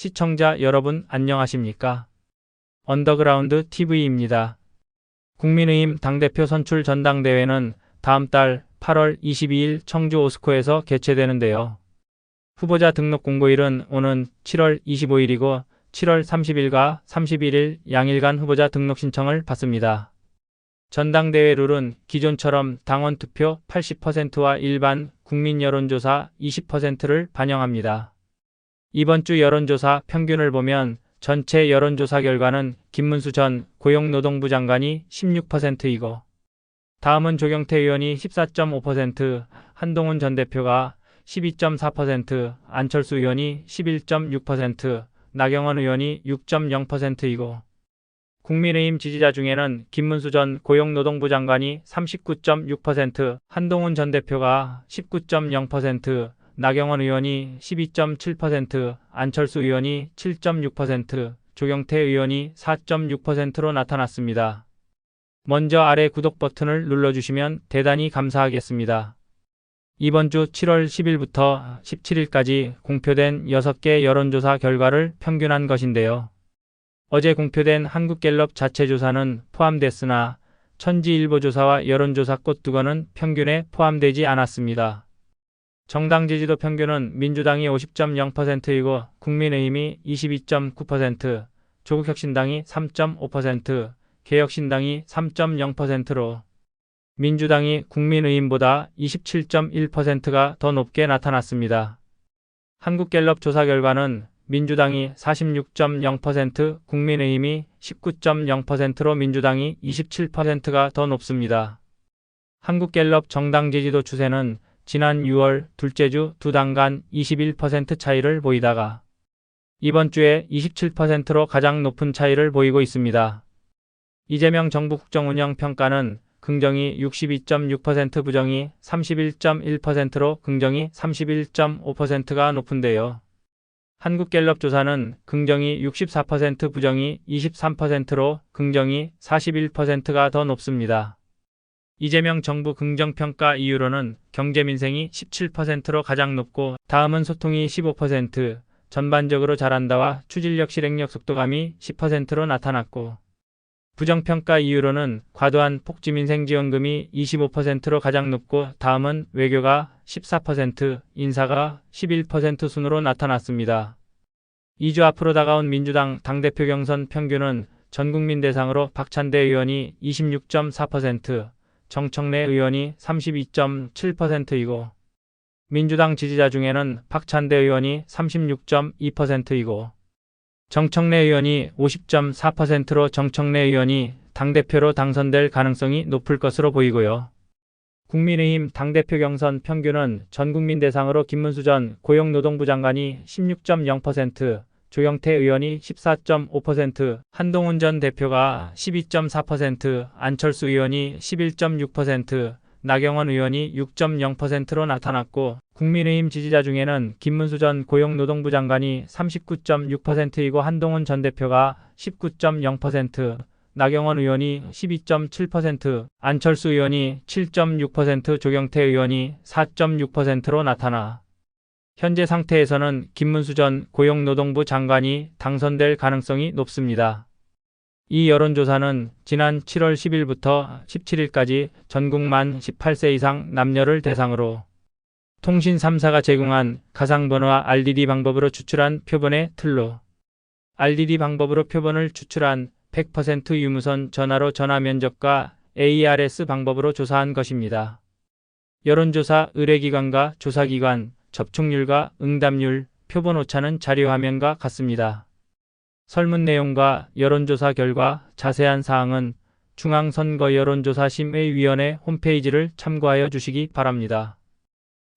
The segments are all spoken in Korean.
시청자 여러분 안녕하십니까? 언더그라운드 TV입니다. 국민의힘 당대표 선출 전당대회는 다음 달 8월 22일 청주 오스코에서 개최되는데요. 후보자 등록 공고일은 오는 7월 25일이고 7월 30일과 31일 양일간 후보자 등록 신청을 받습니다. 전당대회 룰은 기존처럼 당원 투표 80%와 일반 국민 여론조사 20%를 반영합니다. 이번 주 여론조사 평균을 보면 전체 여론조사 결과는 김문수 전 고용노동부 장관이 16%이고 다음은 조경태 의원이 14.5%, 한동훈 전 대표가 12.4%, 안철수 의원이 11.6%, 나경원 의원이 6.0%이고 국민의힘 지지자 중에는 김문수 전 고용노동부 장관이 39.6%, 한동훈 전 대표가 19.0%, 나경원 의원이 12.7%, 안철수 의원이 7.6%, 조경태 의원이 4.6%로 나타났습니다. 먼저 아래 구독 버튼을 눌러주시면 대단히 감사하겠습니다. 이번 주 7월 10일부터 17일까지 공표된 6개 여론조사 결과를 평균한 것인데요. 어제 공표된 한국갤럽 자체 조사는 포함됐으나 천지일보 조사와 여론조사 꽃 두건은 평균에 포함되지 않았습니다. 정당 지지도 평균은 민주당이 50.0%이고 국민의힘이 22.9%, 조국혁신당이 3.5%, 개혁신당이 3.0%로 민주당이 국민의힘보다 27.1%가 더 높게 나타났습니다. 한국갤럽 조사 결과는 민주당이 46.0%, 국민의힘이 19.0%로 민주당이 27%가 더 높습니다. 한국갤럽 정당 지지도 추세는 지난 6월 둘째 주 두 당 간 21% 차이를 보이다가 이번 주에 27%로 가장 높은 차이를 보이고 있습니다. 이재명 정부 국정운영 평가는 긍정이 62.6% 부정이 31.1%로 긍정이 31.5%가 높은데요. 한국갤럽 조사는 긍정이 64% 부정이 23%로 긍정이 41%가 더 높습니다. 이재명 정부 긍정평가 이유로는 경제민생이 17%로 가장 높고 다음은 소통이 15%, 전반적으로 잘한다와 추진력 실행력 속도감이 10%로 나타났고 부정평가 이유로는 과도한 복지민생지원금이 25%로 가장 높고 다음은 외교가 14%, 인사가 11% 순으로 나타났습니다. 2주 앞으로 다가온 민주당 당대표 경선 평균은 전국민 대상으로 박찬대 의원이 26.4%, 정청래 의원이 32.7%이고 민주당 지지자 중에는 박찬대 의원이 36.2%이고 정청래 의원이 50.4%로 정청래 의원이 당대표로 당선될 가능성이 높을 것으로 보이고요. 국민의힘 당대표 경선 평균은 전국민 대상으로 김문수 전 고용노동부 장관이 16.0%, 조영태 의원이 14.5%, 한동훈 전 대표가 12.4%, 안철수 의원이 11.6%, 나경원 의원이 6.0%로 나타났고 국민의힘 지지자 중에는 김문수 전 고용노동부 장관이 39.6%이고 한동훈 전 대표가 19.0%, 나경원 의원이 12.7%, 안철수 의원이 7.6%, 조경태 의원이 4.6%로 나타나 현재 상태에서는 김문수 전 고용노동부 장관이 당선될 가능성이 높습니다. 이 여론조사는 지난 7월 10일부터 17일까지 전국 만 18세 이상 남녀를 대상으로 통신 3사가 제공한 가상번호와 RDD 방법으로 추출한 표본의 틀로 RDD 방법으로 표본을 추출한 100% 유무선 전화로 전화 면접과 ARS 방법으로 조사한 것입니다. 여론조사 의뢰기관과 조사기관, 접촉률과 응답률, 표본 오차는 자료 화면과 같습니다. 설문 내용과 여론조사 결과 자세한 사항은 중앙선거여론조사심의위원회 홈페이지를 참고하여 주시기 바랍니다.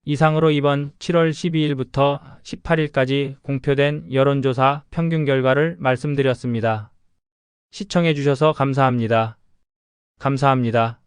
이상으로 이번 7월 12일부터 18일까지 공표된 여론조사 평균 결과를 말씀드렸습니다. 시청해 주셔서 감사합니다. 감사합니다.